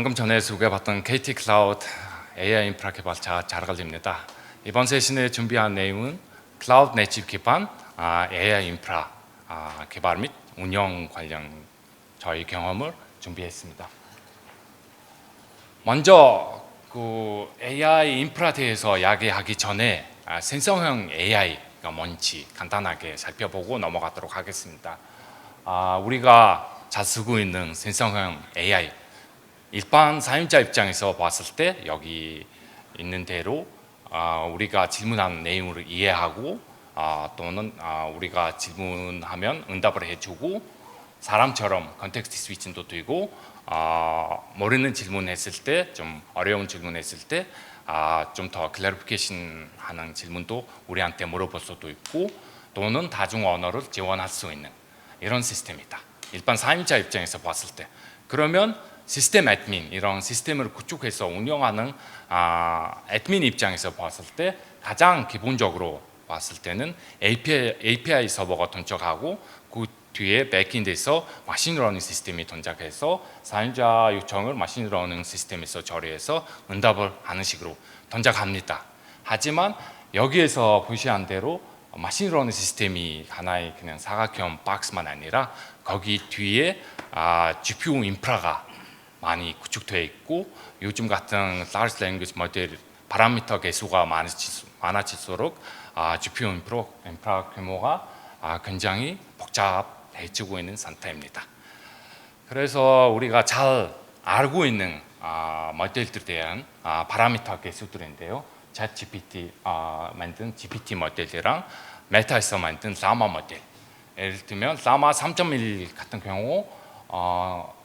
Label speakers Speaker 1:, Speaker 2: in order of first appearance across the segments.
Speaker 1: 방금 전에 소개해봤던 KT 클라우드 AI 인프라 개발자 자라갈입니다. 이번 세션에 준비한 내용은 클라우드 네이티브 기반 아, AI 인프라 아, 개발 및 운영 관련 저희 경험을 준비했습니다. 먼저 그 AI 인프라 대해서 이야기하기 전에 아, 생성형 AI가 뭔지 간단하게 살펴보고 넘어가도록 하겠습니다. 아, 우리가 잘 쓰고 있는 생성형 AI 일반 사용자 입장에서 봤을 때 여기 있는 대로 아, 우리가 질문하는 내용을 이해하고 아, 또는 아, 우리가 질문하면 응답을 해주고 사람처럼 컨텍스트 스위칭도 되고 아, 모르는 질문했을 때 좀 어려운 질문했을 때 아, 좀더 클래리피케이션 하는 질문도 우리한테 물어볼 수도 있고 또는 다중 언어를 지원할 수 있는 이런 시스템이다. 일반 사용자 입장에서 봤을 때 그러면 시스템 애드민 이런 시스템을 구축해서 운영하는 아, 애드민 입장에서 봤을 때 가장 기본적으로 봤을 때는 API, API 서버가 동작하고 그 뒤에 백엔드에서 마신러닝 시스템이 동작해서 사용자 요청을 마신러닝 시스템에서 처리해서 응답을 하는 식으로 동작합니다. 하지만 여기에서 표시한 대로 마신러닝 시스템이 하나의 그냥 사각형 박스만 아니라 거기 뒤에 아, GPU 인프라가 많이 구축되어 있고 요즘 같은 large language 모델 파라미터 개수가 많아질, 많아질수록 아, GPU 인프라, 인프라 규모가 아, 굉장히 복잡해지고 있는 상태입니다. 그래서 우리가 잘 알고 있는 아, 모델들에 대한 아, 파라미터 개수들인데요. 챗 GPT 아, 만든 GPT 모델이랑 메타에서 만든 라마 모델. 예를 들면 라마 3.1 같은 경우 어,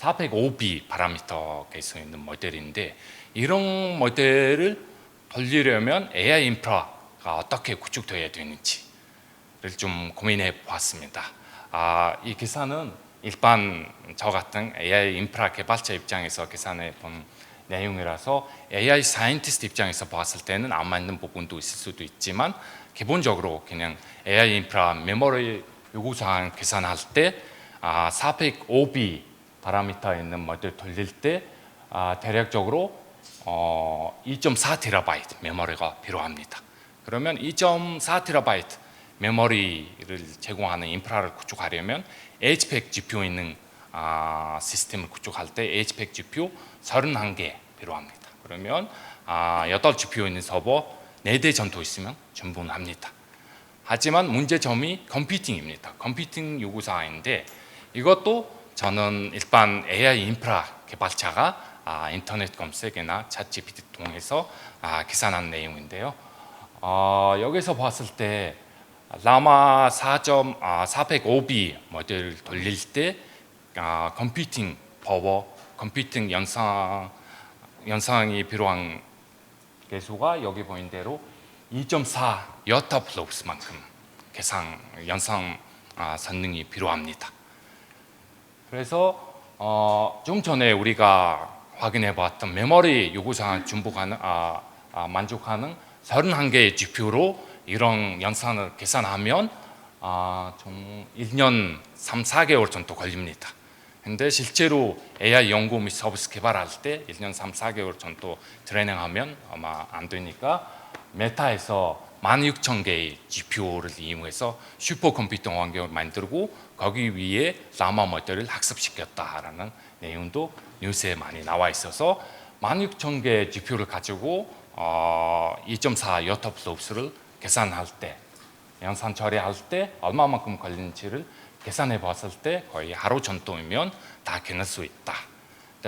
Speaker 1: 405B 파라미터 개수 있는 모델인데 이런 모델을 돌리려면 AI 인프라가 어떻게 구축되어야 되는지를 좀 고민해 보았습니다. 아, 이 기사는 일반 저 같은 AI 인프라 개발자 입장에서 계산해 본 내용이라서 AI 사이언티스트 입장에서 봤을 때는 안 맞는 부분도 있을 수도 있지만 기본적으로 그냥 AI 인프라 메모리 요구사항 계산할 때 아, 405B 파라미터에 있는 모델 돌릴 때 아, 대략적으로 어, 2.4TB 메모리가 필요합니다. 그러면 2.4TB 메모리를 제공하는 인프라를 구축하려면 HPEC GPU 있는 아, 시스템을 구축할 때 HPEC GPU 31개 필요합니다. 그러면 아, 8 GPU 있는 서버 4대 정도 있으면 충분합니다. 하지만 문제점이 컴퓨팅입니다. 컴퓨팅 요구사항인데 이것도 저는 일반 AI 인프라 개발자가 아, 인터넷 검색이나 챗 GPT 통해서 아, 계산한 내용인데요. 어, 여기서 봤을 때 라마 4.405B 모델을 돌릴 때 아, 컴퓨팅 파워, 컴퓨팅 연상 연상이 필요한 개수가 여기 보인 대로 2.4 여타플로스만큼 계산 연상 아, 성능이 필요합니다. 그래서 어, 좀 전에 우리가 확인해 봤던 메모리 요구사항 중복하는 아, 아, 만족하는 31개의 GPU로 이런 연산을 계산하면 아, 좀 1년 3, 4개월 정도 걸립니다. 근데 실제로 AI 연구 및 서비스 개발할 때 1년 3, 4개월 정도 트레이닝하면 아마 안 되니까 메타에서 16,000개의 GPU를 이용해서 슈퍼컴퓨터 환경을 만들고 거기 위에 라마 모델을 학습시켰다라는 내용도 뉴스에 많이 나와 있어서 16,000개의 GPU를 가지고 어, 2.4 여터플롭스를 계산할 때 연산 처리할 때 얼마만큼 걸리는지를 계산해 봤을 때 거의 하루 정도이면 다 끝낼 수 있다.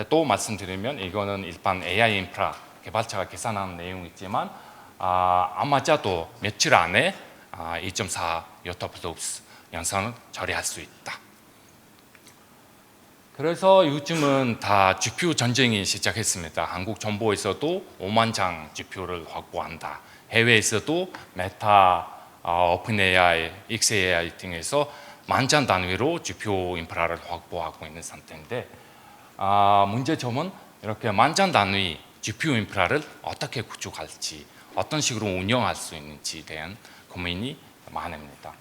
Speaker 1: 또 말씀드리면 이거는 일반 AI 인프라 개발자가 계산하는 내용이지만 아, 안 맞아도 며칠 안에 아, 2.4 요터플롭스 연산을 처리할 수 있다. 그래서 요즘은 다 GPU 전쟁이 시작했습니다. 한국 정보에서도 5만 장 GPU를 확보한다. 해외에서도 메타, 어, 오픈 AI, XAI 등에서 만장 단위로 GPU 인프라를 확보하고 있는 상태인데 아, 문제점은 이렇게 만장 단위 GPU 인프라를 어떻게 구축할지 어떤 식으로 운영할 수 있는지에 대한 고민이 많습니다.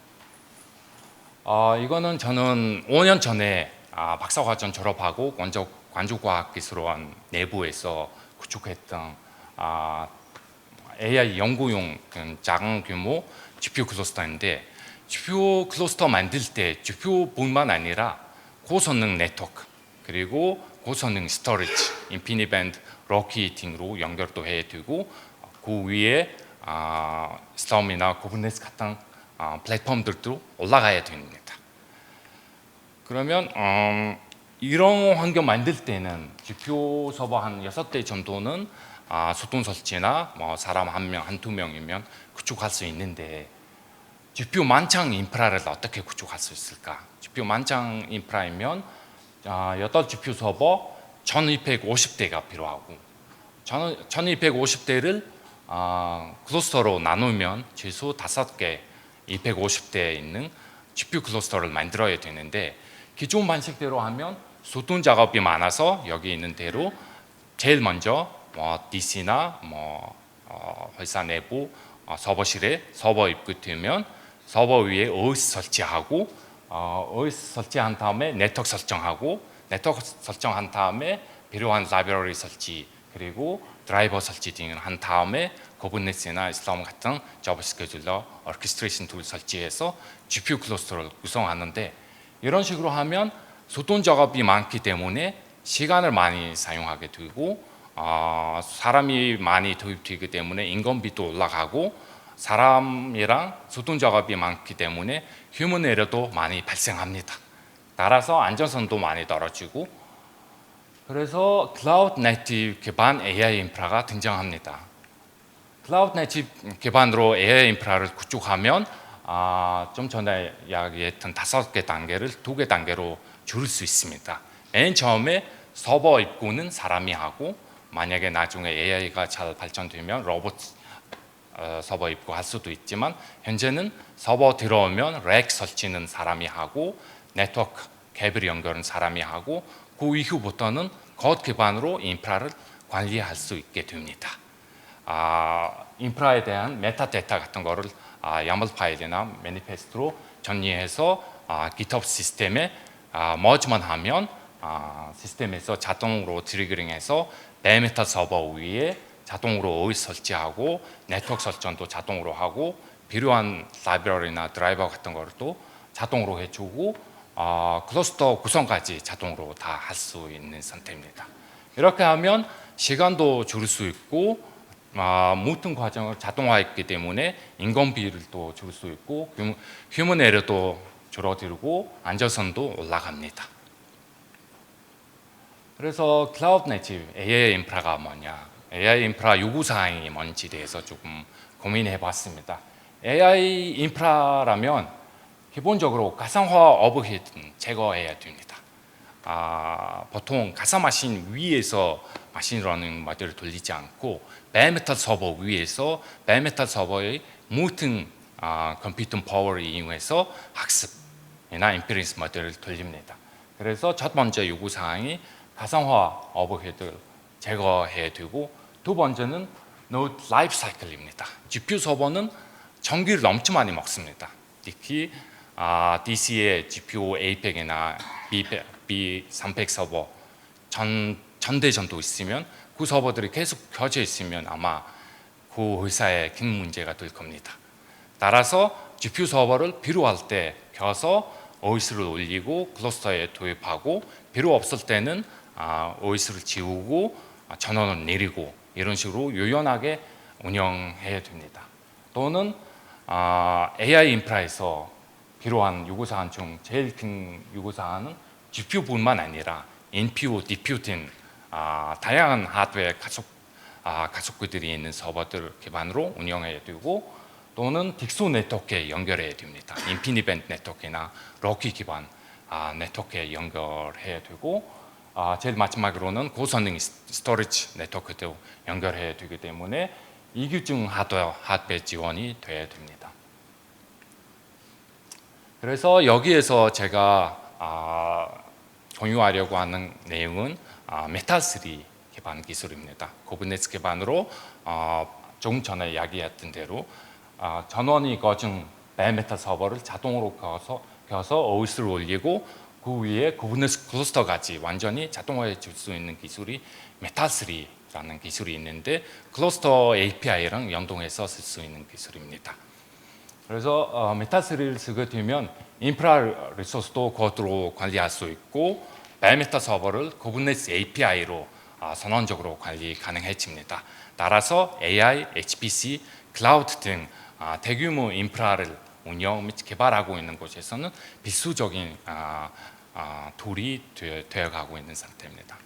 Speaker 1: 어, 이거는 저는 5년 전에 아, 박사과정 졸업하고 먼저 관주과학기술원 내부에서 구축했던 아, AI 연구용 그 작은 규모 GPU 클러스터인데 GPU 클러스터 만들 때 GPU뿐만 아니라 고성능 네트워크 그리고 고성능 스토리지, 인피니밴드, 럭키히팅으로 연결도 해두고 그 위에 아, 스톰이나 고브네스 같은 아, 플랫폼들도 올라가야 됩니다. 그러면 음, 이런 환경 만들 때는 GPU 서버 한 여섯 대 정도는 아, 소통 설치나 뭐 사람 한 명, 한 두 명이면 구축할 수 있는데 GPU 만창 인프라를 어떻게 구축할 수 있을까? GPU 만창 인프라이면 아, 여덟 GPU 서버 1250대가 필요하고 1250대를 아, 클러스터로 나누면 최소 다섯 개 250대에 있는 GPU 클러스터를 만들어야 되는데 기존 방식대로 하면 소통 작업이 많아서 여기 있는 대로 제일 먼저 뭐 DC나 뭐 어, 회사 내부 어, 서버실에 서버 입구되면 서버 위에 OS 설치하고 어, OS 설치한 다음에 네트워크 설정하고 네트워크 설정한 다음에 필요한 라이브러리 설치 그리고 드라이버 설치 등을 한 다음에 고브네스나 슬럼 같은 저버 스케줄러 orchestration 툴 설치해서 GPU 클러스터를 구성하는데 이런 식으로 하면 소통 작업이 많기 때문에 시간을 많이 사용하게 되고 어, 사람이 많이 도입되기 때문에 인건비도 올라가고 사람이랑 소통 작업이 많기 때문에 휴먼 에러도 많이 발생합니다. 따라서 안전성도 많이 떨어지고 그래서 클라우드 네이티브 기반 AI 인프라가 등장합니다. 클라우드 네이티브 기반으로 AI 인프라를 구축하면 아, 좀 전에 이야기했던 다섯 개 단계를 두 개 단계로 줄일 수 있습니다. 맨 처음에 서버 입구는 사람이 하고 만약에 나중에 AI가 잘 발전되면 로봇 어, 서버 입고 할 수도 있지만 현재는 서버 들어오면 렉 설치는 사람이 하고 네트워크 케이블 연결은 사람이 하고 그 이후부터는 겉 기반으로 인프라를 관리할 수 있게 됩니다. 아, 인프라에 대한 메타데이터 같은 거를 아, 야멀 파일이나 매니페스트로 정리해서 아, GitHub 시스템에 아, 머지만 하면 아, 시스템에서 자동으로 트리거링해서 베메타 서버 위에 자동으로 OS 설치하고 네트워크 설정도 자동으로 하고 필요한 라이브러리나 드라이버 같은 거를 또 자동으로 해주고 어, 클러스터 구성까지 자동으로 다 할 수 있는 상태입니다. 이렇게 하면 시간도 줄일 수 있고 어, 모든 과정을 자동화했기 때문에 인건비를 또 줄일 수 있고 휴- 휴먼 에러도 줄어들고 안전성도 올라갑니다. 그래서 클라우드 네이티브 AI 인프라가 뭐냐, AI 인프라 요구 사항이 뭔지 대해서 조금 고민해 봤습니다. AI 인프라라면 기본적으로 가상화 오버헤드는 제거해야 됩니다. 아, 보통 가상 마신 위에서 마신 러닝 모델을 돌리지 않고 베메탈 서버 위에서 베메탈 서버의 모든 아, 컴퓨팅 파워를 이용해서 학습이나 인페런스 모델을 돌립니다. 그래서 첫 번째 요구 사항이 가상화 오버헤드를 제거해야 되고 두 번째는 노드 라이프 사이클입니다. GPU 서버는 전기를 엄청 많이 먹습니다. 특히 아, DC의 GPU A100이나 B, B300 서버 전 전대 정도 있으면 그 서버들이 계속 켜져 있으면 아마 그 회사에 큰 문제가 될 겁니다. 따라서 GPU 서버를 필요할 때 켜서 OS를 올리고 클러스터에 도입하고 필요 없을 때는 아, OS를 지우고 아, 전원을 내리고 이런 식으로 유연하게 운영해야 됩니다. 또는 아, AI 인프라에서 필요한 요구사항 중 제일 큰 요구사항은 GPU뿐만 아니라 NPU, DPU 등 아, 다양한 하드웨어 가속 아, 가속구들이 있는 서버들 기반으로 운영해야 되고 또는 딕소 네트워크에 연결해야 됩니다. 인피니밴드 네트워크나 럭키 기반 아, 네트워크에 연결해야 되고 아, 제일 마지막으로는 고성능 스토리지 네트워크도 연결해야 되기 때문에 이규증 하드웨어, 하드웨어 지원이 돼야 됩니다. 그래서 여기에서 제가 아, 공유하려고 하는 내용은 아, 메타3 기반 기술입니다. 고브네스 기반으로 어, 조금 전에 이야기했던 대로 아, 전원이 거준 베메타 서버를 자동으로 켜서, 켜서 OS를 올리고 그 위에 구버넌스 클러스터까지 완전히 자동화해 줄 수 있는 기술이 메타3라는 기술이 있는데 클러스터 API랑 연동해서 쓸 수 있는 기술입니다. 그래서 어, 메타3를 쓰게 되면 인프라 리소스도 그것으로 관리할 수 있고 베메타 서버를 구버넌스 API로 아, 선언적으로 관리 가능해집니다. 따라서 AI, HPC, 클라우드 등 아, 대규모 인프라를 운영 및 개발하고 있는 곳에서는 필수적인 아, 아, 툴이 되어 가고 있는 상태입니다.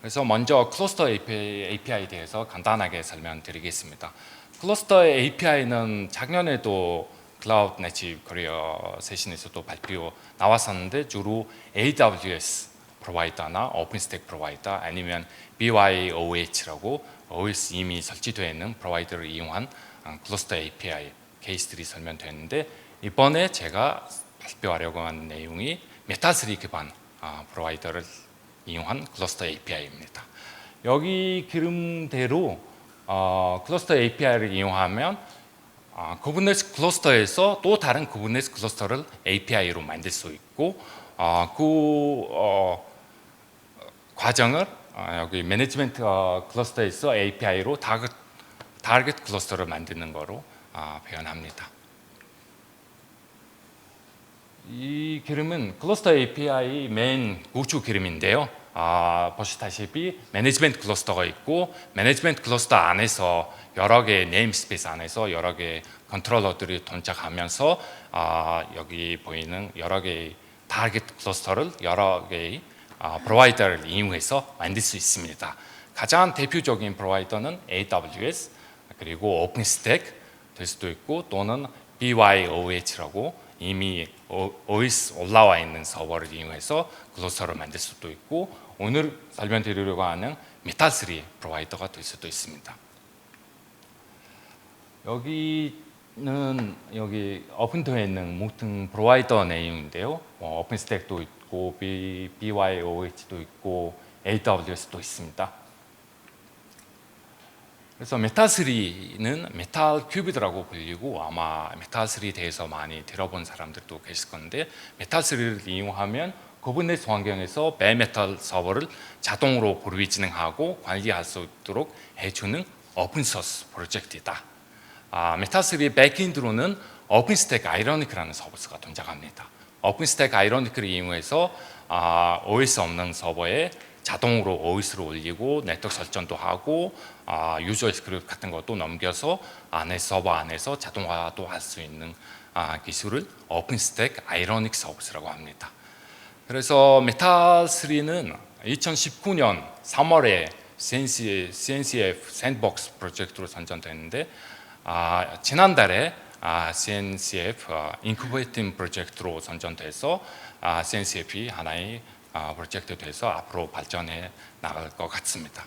Speaker 1: 그래서 먼저 클러스터 API, 에 대해서 간단하게 설명드리겠습니다. 클러스터 API는 작년에도 클라우드 네이티브 코리아 세션에서도 발표 나왔었는데 주로 AWS 프로바이더나 오픈스택 프로바이더 아니면 BYOH라고 OS 이미 설치되어 있는 프로바이더를 이용한 어, 클러스터 API 케이스들이 설명됐는데 이번에 제가 발표하려고 하는 내용이 메타3 기반 어, 프로바이더를 이용한 클러스터 API입니다. 여기 기름대로 어, 클러스터 API를 이용하면 어, kubernetes 클러스터에서 또 다른 kubernetes 클러스터를 API로 만들 수 있고 어, 그 어, 과정을 어, 여기 매니지먼트 어, 클러스터에서 API로 타겟, 타겟 클러스터를 만드는 거로 어, 표현합니다. 이 그림은 클러스터 API 메인 구축 그림인데요. 아, 보시다시피 매니지먼트 클러스터가 있고 매니지먼트 클러스터 안에서 여러 개의 네임스페이스 안에서 여러 개의 컨트롤러들이 동작하면서 아, 여기 보이는 여러 개의 타겟 클러스터를 여러 개의 아, 프로바이더를 이용해서 만들 수 있습니다. 가장 대표적인 프로바이더는 AWS 그리고 오픈스택 될 수도 있고 또는 BYOH라고 이미 OS 올라와 있는 서버를 이용해서 클러스터를 만들 수도 있고 오늘 설명드리려고 하는 메타3 프로바이더가 될 수도 있습니다. 여기는 여기 오픈되어 있는 모든 프로바이더 내용인데요. 뭐 오픈스택도 있고 BYOH도 있고 AWS도 있습니다. 그래서 메타3는 메탈 큐비드라고 불리고 아마 메탈3 대해서 많이 들어본 사람들도 계실 건데 메탈3를 이용하면 구버네스 환경에서 베메탈 서버를 자동으로 프로비즈닝하고 관리할 수 있도록 해주는 오픈소스 프로젝트이다. 아, 메타3 백엔드로는 오픈스택 아이러니크라는 서비스가 동작합니다. 오픈스택 아이러니크를 이용해서 아, OS 없는 서버에 자동으로 OS로 올리고 네트워크 설정도 하고 아, 유저 스크립트 같은 것도 넘겨서 안에 서버 안에서 자동화도 할 수 있는 아, 기술을 오픈스택 아이러닉 서비스라고 합니다. 그래서 메타3는 2019년 3월에 CNCF 샌드박스 프로젝트로 선정됐는데 아, 지난달에 아, CNCF 아, 인큐베이팅 프로젝트로 선정돼서 아, CNCF이 하나의 아, 프로젝트 돼서 앞으로 발전해 나갈 것 같습니다.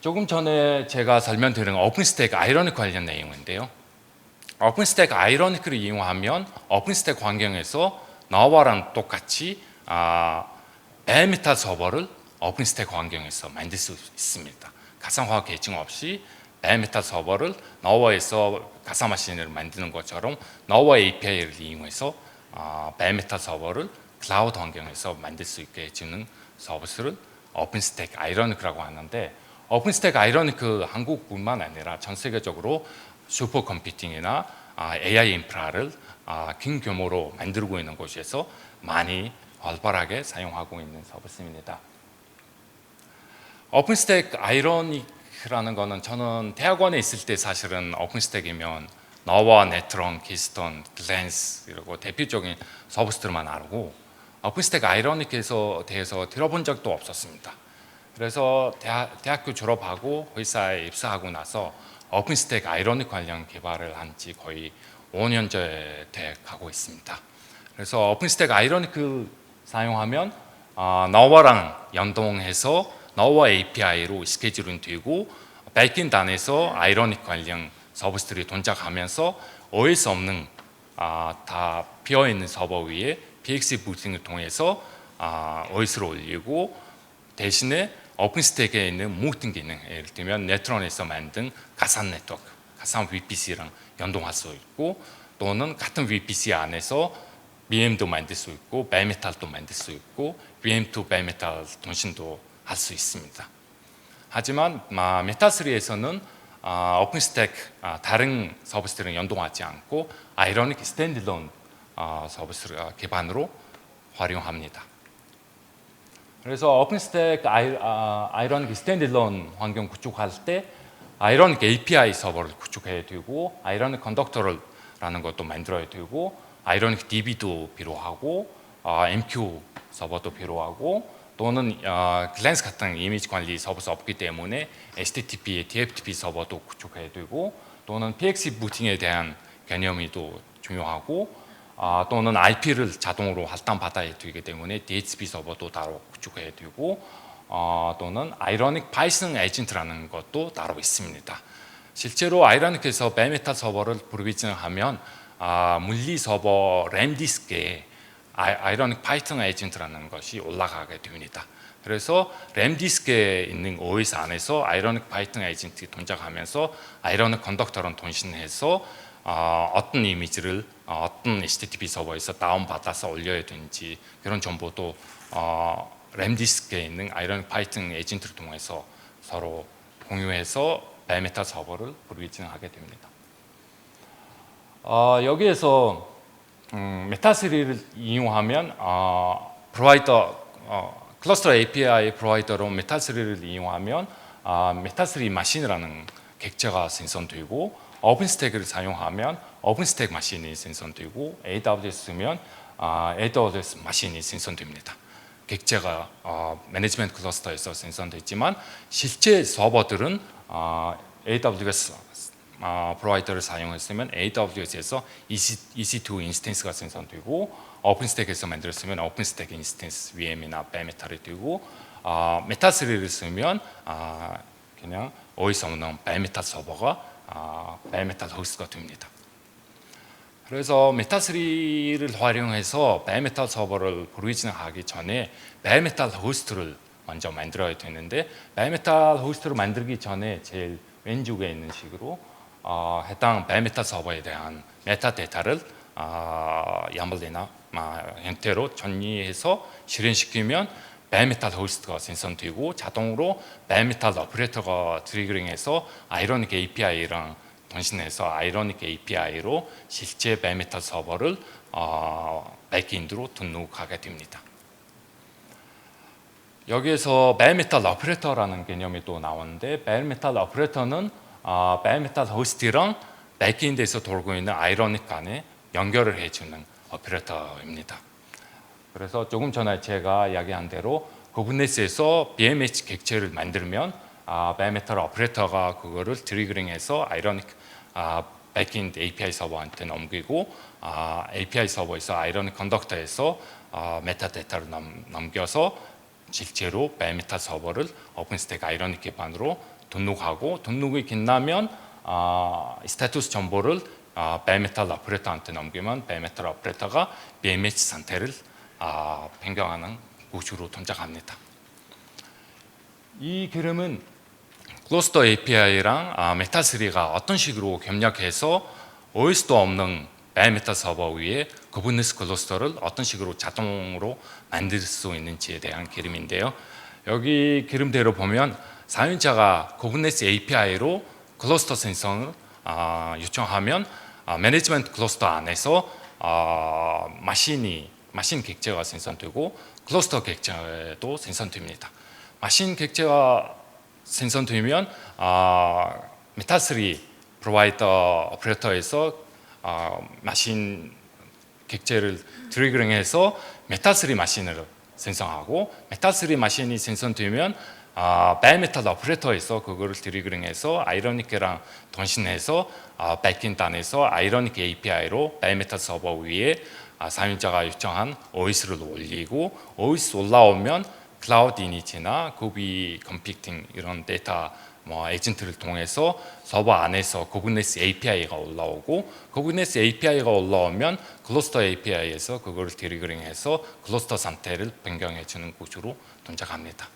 Speaker 1: 조금 전에 제가 설명드린 오픈스택 아이러닉 관련 내용인데요. 오픈스택 아이러닉을 이용하면 오픈스택 환경에서 나와랑 똑같이 아, 베메타 서버를 오픈스택 환경에서 만들 수 있습니다. 가상화학 계층 없이 베메타 서버를 너워에서 가상 마신을 만드는 것처럼 너워 API를 이용해서 아, 베메타 서버를 클라우드 환경에서 만들 수 있게 해주는 서비스를 오픈스택 아이러니크라고 하는데 오픈스택 아이러니크 한국뿐만 아니라 전 세계적으로 슈퍼컴퓨팅이나 AI 인프라를 아, 큰 규모로 만들고 있는 곳에서 많이 활발하게 사용하고 있는 서비스입니다. 오픈스택 아이러니크라는 거는 저는 대학원에 있을 때 사실은 오픈스택이면 너와 네트론, 키스톤, 글랜스 이러고 대표적인 서비스들만 알고 오픈스택 아이러닉에서 대해서 들어본 적도 없었습니다. 그래서 대학, 대학교 졸업하고 회사에 입사하고 나서 오픈스택 아이러닉 관련 개발을 한 지 거의 5년째 돼 가고 있습니다. 그래서 오픈스택 아이러닉 사용하면 어, 너와랑 연동해서 너와 API로 스케줄은 되고 백엔드 안에서 아이러닉 관련 서비스들이 동작하면서 OS 없는 아, 다 비어 있는 서버 위에 PX 부팅을 통해서 아, OS로 올리고 대신에 오픈스택에 있는 모든 기능, 예를 들면 네트론에서 만든 가상 네트워크, 가상 VPC랑 연동할 수 있고 또는 같은 VPC 안에서 VM도 만들 수 있고 베메탈도 만들 수 있고 VM2 베메탈 통신도 할 수 있습니다. 하지만 아, 메타3에서는 아, 오픈스택 아, 다른 서비스들은 연동하지 않고 아이러닉 스탠드론 아, 서비스 기반으로 활용합니다. 그래서 오픈스택 아이, 아, 아이러닉 스탠드론 환경 구축할 때 아이러닉 API 서버를 구축해야 되고 아이러닉 컨덕터를라는 것도 만들어야 되고 아이러닉 DB도 필요하고 아, MQ 서버도 필요하고 또는 어, 글랜스 같은 이미지 관리 서버가 없기 때문에 HTTP, TFTP 서버도 구축해야 되고 또는 PXE 부팅에 대한 개념이 또 중요하고 아, 또는 IP를 자동으로 할당받아야 되기 때문에 DHCP 서버도 따로 구축해야 되고 어, 또는 아이러닉 파이썬 에이전트라는 것도 따로 있습니다. 실제로 아이러닉에서 베메타 서버를 프로비전하면 아, 물리 서버 램 디스크에 아이- 아이러닉 파이썬 에이전트라는 것이 올라가게 됩니다. 그래서 램 디스크에 있는 OS 안에서 아이러닉 파이썬 에이전트 동작하면서 아이러닉 컨덕터랑 통신해서 어, 어떤 이미지를 어, 어떤 HTTP 서버에서 다운 받아서 올려야 되는지 그런 정보도 어, 램 디스크에 있는 아이러닉 파이썬 에이전트를 통해서 서로 공유해서 베메타 서버를 프로비전하게 됩니다. 어, 여기에서 음, 메타3를 이용하면 어, 프로바이더 어, 클러스터 API 프로바이더로 메타3를 이용하면 아, 메타3 마신이라는 객체가 생성되고 오픈스택을 사용하면 오픈스택 마신이 생성되고 AWS 쓰면 아, AWS 마신이 생성됩니다. 객체가 어, 매니지먼트 클러스터에서 생성됐지만 실제 서버들은 어, AWS 어, 프로바이더를 사용했으면 AWS에서 EC, 2 인스턴스가 생성되고 오픈스택에서 만들었으면 오픈스택 인스턴스 VM이나 베메타를 되고 어, 메타3를 쓰면 어, 그냥 어디서 오는 베메타 서버가 어, 베메타 호스트가 됩니다. 그래서 메타3를 활용해서 베메탈 서버를 프로비전하기 전에 베메탈 호스트를 먼저 만들어야 되는데 베메탈 호스트를 만들기 전에 제일 왼쪽에 있는 식으로 어, 해당 베메탈 서버에 대한 메타 데이터를 어, YAML이나 어, 형태로 정리해서 실행시키면 베메탈 호스트가 생성되고 자동으로 베메탈 오퍼레이터가 트리거링해서 아이러닉 API랑 통신해서 아이러닉 API로 실제 베메탈 서버를 어, 백엔드로 등록하게 됩니다. 여기에서 베메탈 오퍼레이터라는 개념이 또 나오는데 베메탈 오퍼레이터는 어, 베메탈 호스트랑 백엔드에서 돌고 있는 아이러닉 간에 연결을 해주는 오퍼레이터입니다. 그래서 조금 전에 제가 이야기한 대로 구버네티스에서 BMH 객체를 만들면 아, 베메탈 오퍼레이터가 그거를 트리거링해서 아이러닉 아, 백엔드 API 서버한테 넘기고 아, API 서버에서 아이러닉 컨덕터에서 아, 메타데이터를 넘, 넘겨서 실제로 베메탈 서버를 오픈스택 아이러닉 기반으로 등록하고 등록이 끝나면 아, 스테투스 정보를 아, 베메탈 오퍼레이터한테 넘기면 베메탈 오퍼레이터가 BMH 상태를 아, 변경하는 구조로 동작합니다. 이 그림은 클러스터 API랑 아, 메타3가 어떤 식으로 협력해서 OS도 없는 베메타 서버 위에 kubernetes 클러스터를 어떤 식으로 자동으로 만들 수 있는지에 대한 그림인데요. 여기 그림대로 보면 사용자가 kubernetes API로 클러스터 생성을 아, 요청하면 아, 매니지먼트 클러스터 안에서 아, 마신이 마신 객체가 생성되고 클러스터 객체도 생성됩니다. 마신 객체가 생성되면 아, 메타3 프로바이더 오퍼레이터에서 아, 마신 객체를 트리거링해서 메타3 마신을 생성하고 메타3 마신이 생성되면 아, 베메탈 오퍼레이터에서 그거를 트리거링해서 아이러닉랑 통신해서 아, 백엔드 안에서 아이러닉 API로 베메탈 서버 위에 아, 사용자가 요청한 OS를 올리고 OS 올라오면 클라우드 이니지나 구비 컴퓨팅 이런 데이터 뭐 에이전트를 통해서 서버 안에서 kubernetes API가 올라오고 kubernetes API가 올라오면 클러스터 API에서 그걸 트리거링해서 클러스터 상태를 변경해 주는 구조로 동작합니다.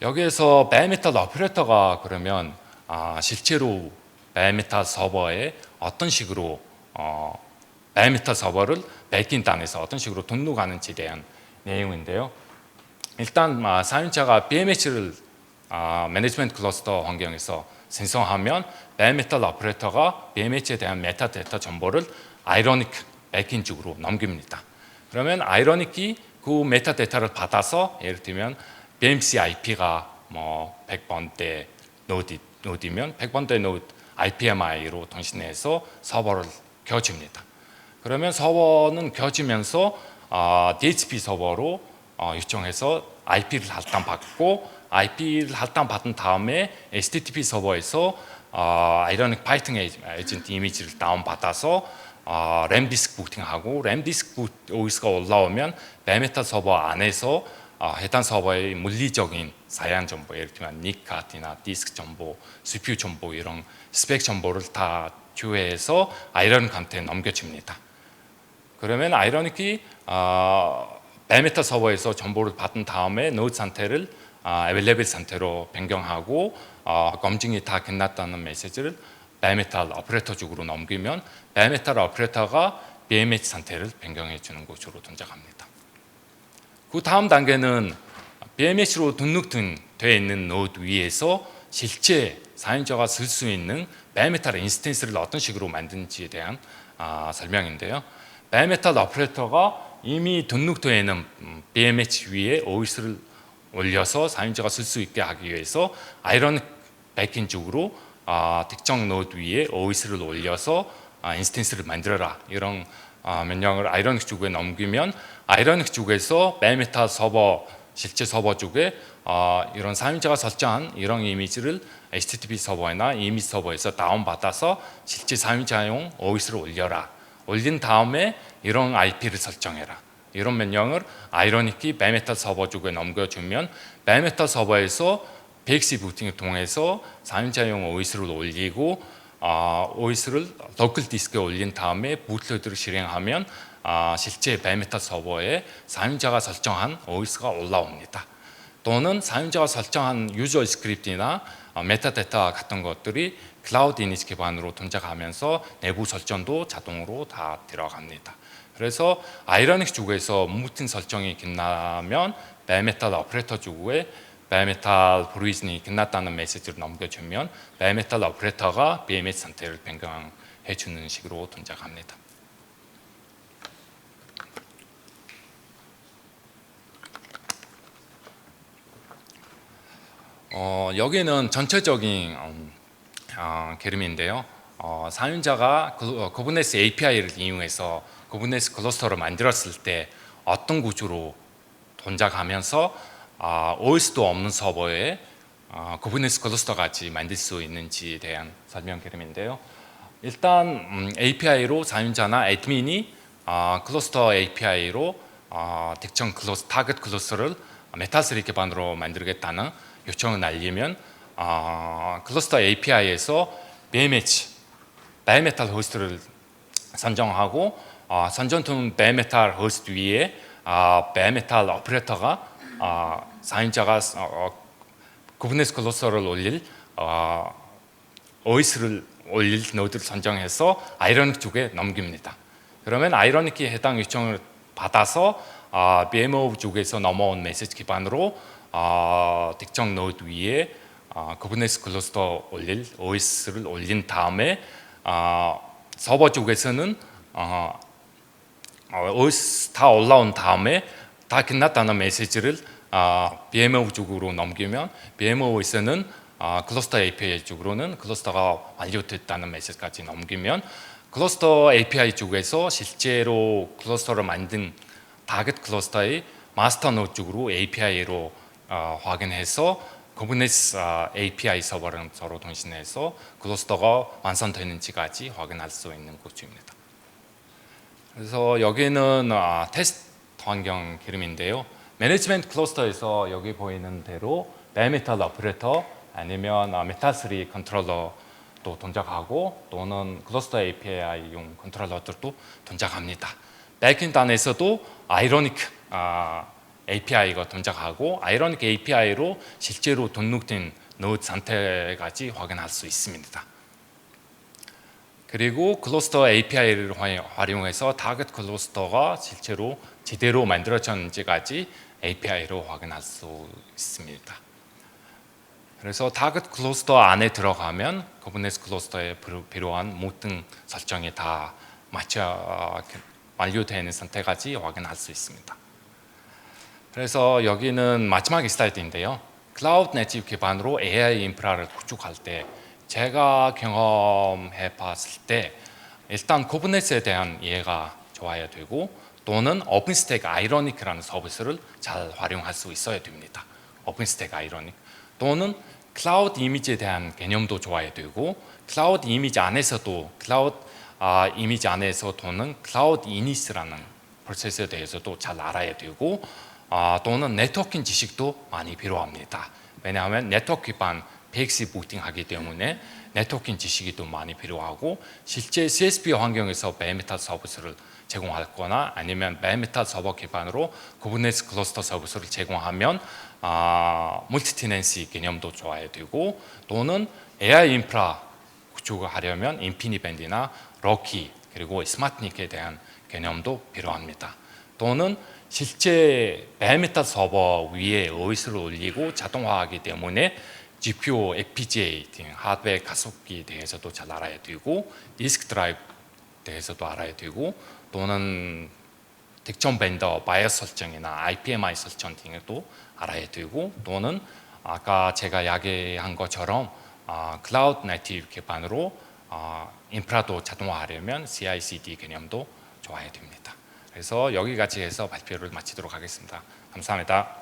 Speaker 1: 여기에서 베메탈 오퍼레이터가 그러면 아, 실제로 베메탈 서버에 어떤 식으로 어, 바이메탈 서버를 백인 단에서 어떤 식으로 등록하는지에 대한 내용인데요. 일단 아, 사용자가 BMH를 아, 매니지먼트 클러스터 환경에서 생성하면 바이메탈 오퍼레이터가 BMH에 대한 메타데이터 정보를 아이러닉 백인 쪽으로 넘깁니다. 그러면 아이러닉이 그 메타데이터를 받아서 예를 들면 BMC IP가 뭐 100번대 노드, 노드면 100번대 노드 IPMI로 통신해서 서버를 켜줍니다. 그러면 서버는 켜지면서 어, DHCP 서버로 어, 요청해서 IP를 할당 받고 IP를 할당 받은 다음에 HTTP 서버에서 어, 아이러닉 파이팅 에이전트 이미지를 다운 받아서 어, 램 디스크 부팅하고 램 디스크 OS가 올라오면 베메타 서버 안에서 어, 해당 서버의 물리적인 사양 정보, 예를 들면 니카티나 디스크 정보, CPU 정보 이런 스펙 정보를 다 조회해서 아이러닉한테 넘겨줍니다. 그러면 아이러닉이 어, 베 메타 서버에서 정보를 받은 다음에 노드 상태를 어, 레벨 상태로 변경하고 어, 검증이 다 끝났다는 메시지를 베메탈 오퍼레이터 쪽으로 넘기면 베메탈 오퍼레이터가 BMH 상태를 변경해 주는 곳으로 동작합니다. 그 다음 단계는 BMH로 등록된 되어 있는 노드 위에서 실제 사용자가 쓸 수 있는 베메탈 인스턴스를 어떤 식으로 만드는지에 대한 아, 설명인데요. 베메탈 오퍼레이터가 이미 등록되어 있는 음, BMH 위에 OS를 올려서 사용자가 쓸 수 있게 하기 위해서 아이러닉 백인 쪽으로 아, 특정 노드 위에 OS를 올려서 아, 인스턴스를 만들어라. 이런 아, 명령을 아이러닉 쪽에 넘기면 아이러닉 쪽에서 베메타 서버 실제 서버 쪽에 아, 이런 사용자가 설정한 이런 이미지를 HTTP 서버나 이미지 서버에서 다운받아서 실제 사용자용 OS를 올려라 올린 다음에 이런 IP를 설정해라 이런 명령을 아이러닉이 베메타 서버 쪽에 넘겨주면 베메타 서버에서 BXC 부팅을 통해서 사용자용 OS를 올리고 아, OS를 로컬 디스크에 올린 다음에 부트로드를 실행하면 아, 실제 베메타 서버에 사용자가 설정한 OS가 올라옵니다. 또는 사용자가 설정한 유저 스크립트나 아, 메타데이터 같은 것들이 클라우드 이니지 기반으로 동작하면서 내부 설정도 자동으로 다 들어갑니다. 그래서 아이러닉 쪽에서 무튼 설정이 끝나면 베메탈 오퍼레이터 쪽에 베메탈 브루이즌이 끝났다는 메시지를 넘겨주면 베메탈 오퍼레이터가 BMS 상태를 변경해 주는 식으로 동작합니다. 어, 여기는 전체적인 음, 어, 게름인데요. 어, 사용자가 고브네스 API를 이용해서 고브네스 클러스터를 만들었을 때 어떤 구조로 동작하면서 아, OS도 없는 서버에 아, 고브네스 클러스터 같이 만들 수 있는지에 대한 설명 게름인데요. 일단 음, API로 사용자나 애드민이 아, 클러스터 API로 아, 특정 클러스 타겟 클러스터를 메타3 기반으로 만들겠다는 요청을 날리면 아, 클러스터 API에서 BMH 바이메탈 호스트를 선정하고 아, 선정된 바이메탈 호스트 위에 아, 바이메탈 오퍼레이터가 아, 사용자가 어, 어, 구브네스 클러스터를 올릴 어, OS를 올릴 노드를 선정해서 아이러닉 쪽에 넘깁니다. 그러면 아이러닉이 해당 요청을 받아서 아, BMO 쪽에서 넘어온 메시지 기반으로 아, 특정 노드 위에 아, 구브네스 클러스터 올릴 OS를 올린 다음에 아, 서버 쪽에서는 어, 어, OS 다 올라온 다음에 다 끝났다는 메시지를 아, BMO 쪽으로 넘기면 BMO에서는 아, 클러스터 API 쪽으로는 클러스터가 완료됐다는 메시지까지 넘기면 클러스터 API 쪽에서 실제로 클러스터를 만든 타겟 클러스터의 마스터 노드 쪽으로 API로 어, 확인해서 아, API 서버랑 서로 통신해서 클러스터가 완성되는지까지 확인할 수 있는 곳입니다. 그래서 여기는 아, 테스트 환경 기름인데요. 매니지먼트 클러스터에서 여기 보이는 대로 베메탈 오퍼레이터 아니면 아, 메타3 컨트롤러도 동작하고 또는 클러스터 API용 컨트롤러들도 동작합니다. 백엔드 안에서도 아이러닉 아, API가 동작하고 아이러닉 API로 실제로 등록된 노드 상태까지 확인할 수 있습니다. 그리고 클러스터 API를 활용해서 타겟 클러스터가 실제로 제대로 만들어졌는지까지 API로 확인할 수 있습니다. 그래서 타겟 클러스터 안에 들어가면 kubernetes 클러스터에 필요한 모든 설정이 다 맞춰 완료되는 상태까지 확인할 수 있습니다. 그래서 여기는 마지막 슬라이드인데요. 클라우드 네티브 기반으로 AI 인프라를 구축할 때 제가 경험해 봤을 때 일단 kubernes에 대한 이해가 좋아야 되고 또는 오픈스택 아이러닉이라는 서비스를 잘 활용할 수 있어야 됩니다. 오픈스택 아이러닉 또는 클라우드 이미지에 대한 개념도 좋아야 되고 클라우드 이미지 안에서도 클라우드 아, 이미지 안에서 또는 클라우드 이니스라는 프로세스에 대해서도 잘 알아야 되고 아, 또는 네트워킹 지식도 많이 필요합니다. 왜냐하면 네트워크 기반 PX 부팅하기 때문에 네트워킹 지식이 또 많이 필요하고 실제 CSP 환경에서 베이메탈 서비스를 제공하거나 아니면 베이메탈 서버 기반으로 kubernetes 클러스터 서비스를 제공하면 아, 멀티티넨시 개념도 좋아야 되고 또는 AI 인프라 구축을 하려면 인피니밴드나 럭키 그리고 스마트닉에 대한 개념도 필요합니다. 또는 실제 베이메탈 서버 위에 OS를 올리고 자동화하기 때문에 GPU, FPGA 등 하드웨어 가속기에 대해서도 잘 알아야 되고 디스크 드라이브 대해서도 알아야 되고 또는 특정 벤더 바이어스 설정이나 IPMI 설정 등도 알아야 되고 또는 아까 제가 이야기한 것처럼 아, 클라우드 네티브 기반으로 아, 인프라도 자동화하려면 CI/CD 개념도 좋아야 됩니다. 그래서 여기까지 해서 발표를 마치도록 하겠습니다. 감사합니다.